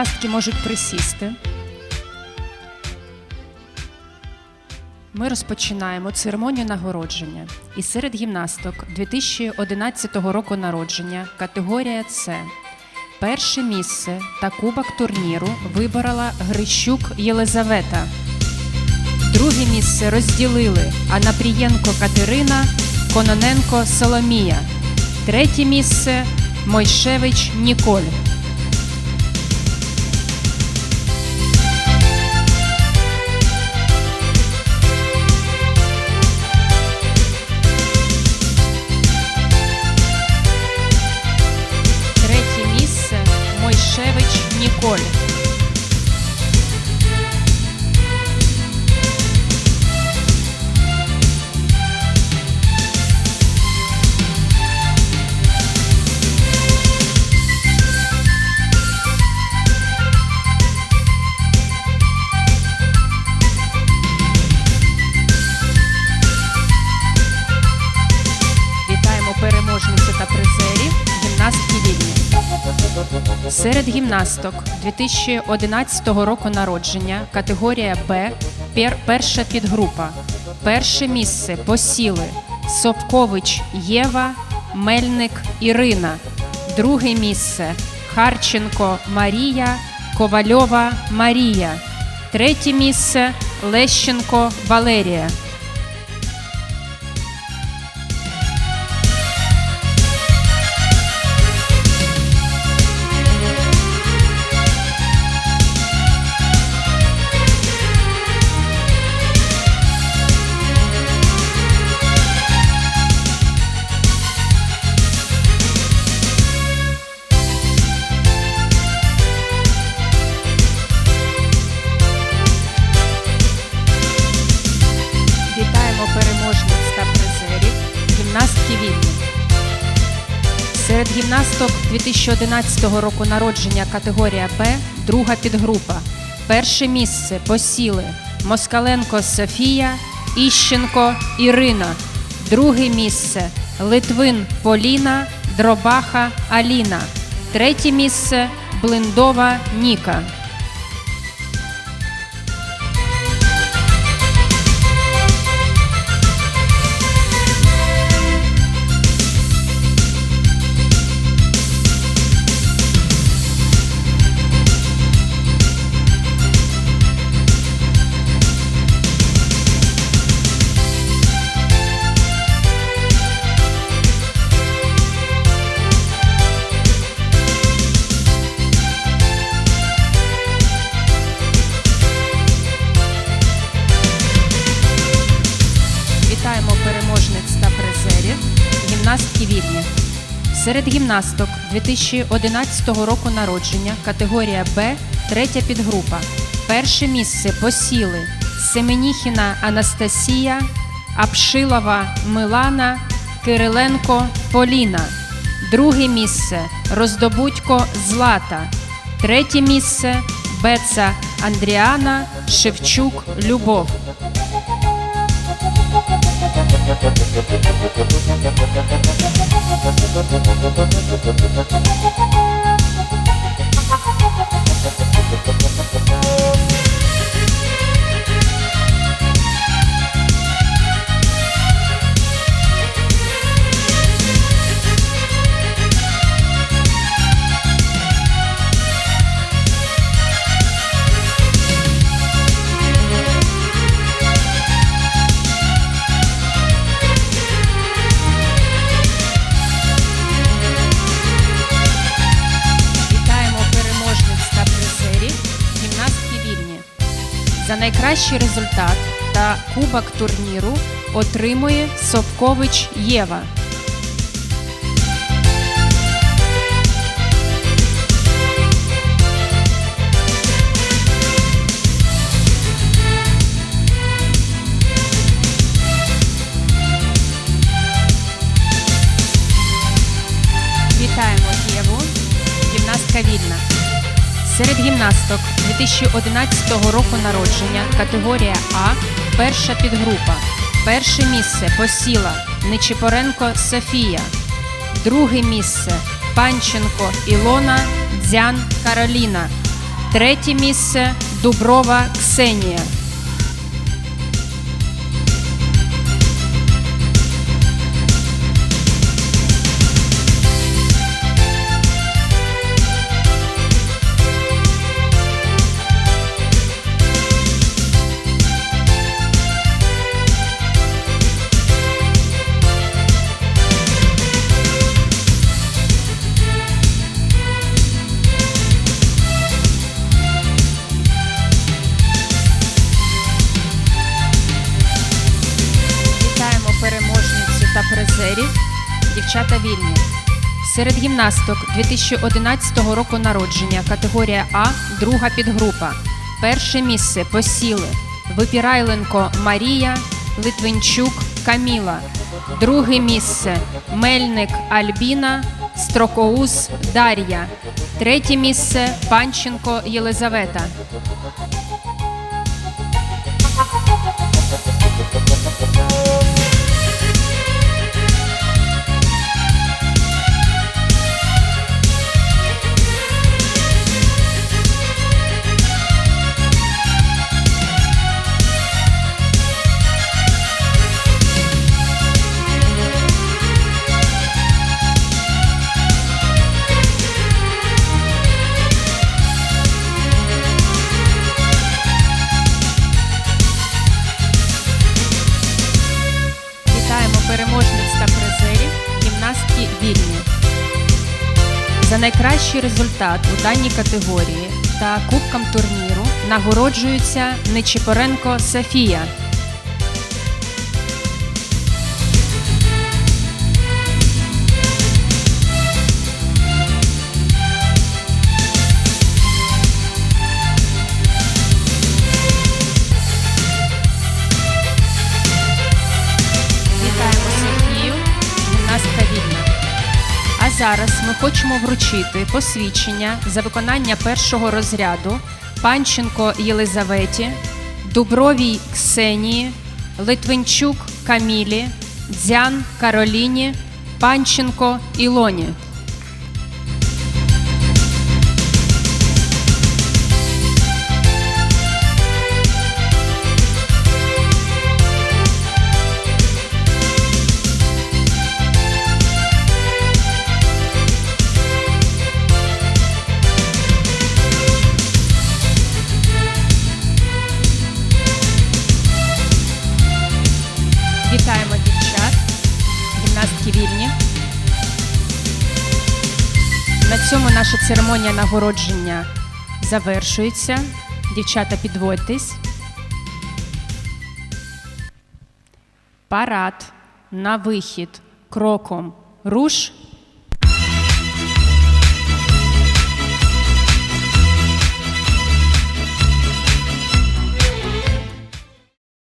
Гімнастки можуть присісти. Ми розпочинаємо церемонію нагородження. І серед гімнасток 2011 року народження категорія С. Перше місце та кубок турніру виборола Грищук Єлизавета. Друге місце розділили Анапрієнко Катерина, Кононенко Соломія. Третє місце Мойшевич Ніколь. Мойшевич Серед гімнасток 2011 року народження категорія Б пер- перша підгрупа. Перше місце посіли Совкович Єва, Мельник Ірина. Друге місце Харченко Марія, Ковальова Марія. Третє місце Лещенко Валерія. Гімнасток 2011 року народження категорія Б, друга підгрупа. Перше місце посіли Москаленко Софія, Іщенко Ірина. Друге місце Литвин Поліна, Дробаха Аліна. Третє місце Блиндова Ніка. Серед гімнасток 2011 року народження категорія Б, третя підгрупа. Перше місце посіли Семеніхіна Анастасія, Апшилова Милана, Кириленко Поліна. Друге місце Роздобудько Злата. Третє місце Беца Андріана, Шевчук Любов. За найкращий результат та кубок турніру отримує Совкович Єва. Серед гімнасток 2011 року народження категорія А, перша підгрупа. Перше місце посіла Нечипоренко Софія. Друге місце Панченко Ілона, Дзян Кароліна. Третє місце Дуброва Ксенія. Призерів. Дівчата вільні. Серед гімнасток 2011 року народження, категорія А, друга підгрупа. Перше місце посіли Випірайленко Марія, Литвинчук Каміла. Друге місце Мельник Альбіна, Строкоуз Дар'я. Третє місце Панченко Єлизавета. За найкращий результат у даній категорії та кубкам турніру нагороджується Нечипоренко Софія. Зараз ми хочемо вручити посвідчення за виконання першого розряду Панченко Єлизаветі, Дубровій Ксенії, Литвинчук Камілі, Дзян Кароліні, Панченко Ілоні. Цьому наша церемонія нагородження завершується. Дівчата, підводьтесь. Парад на вихід кроком руш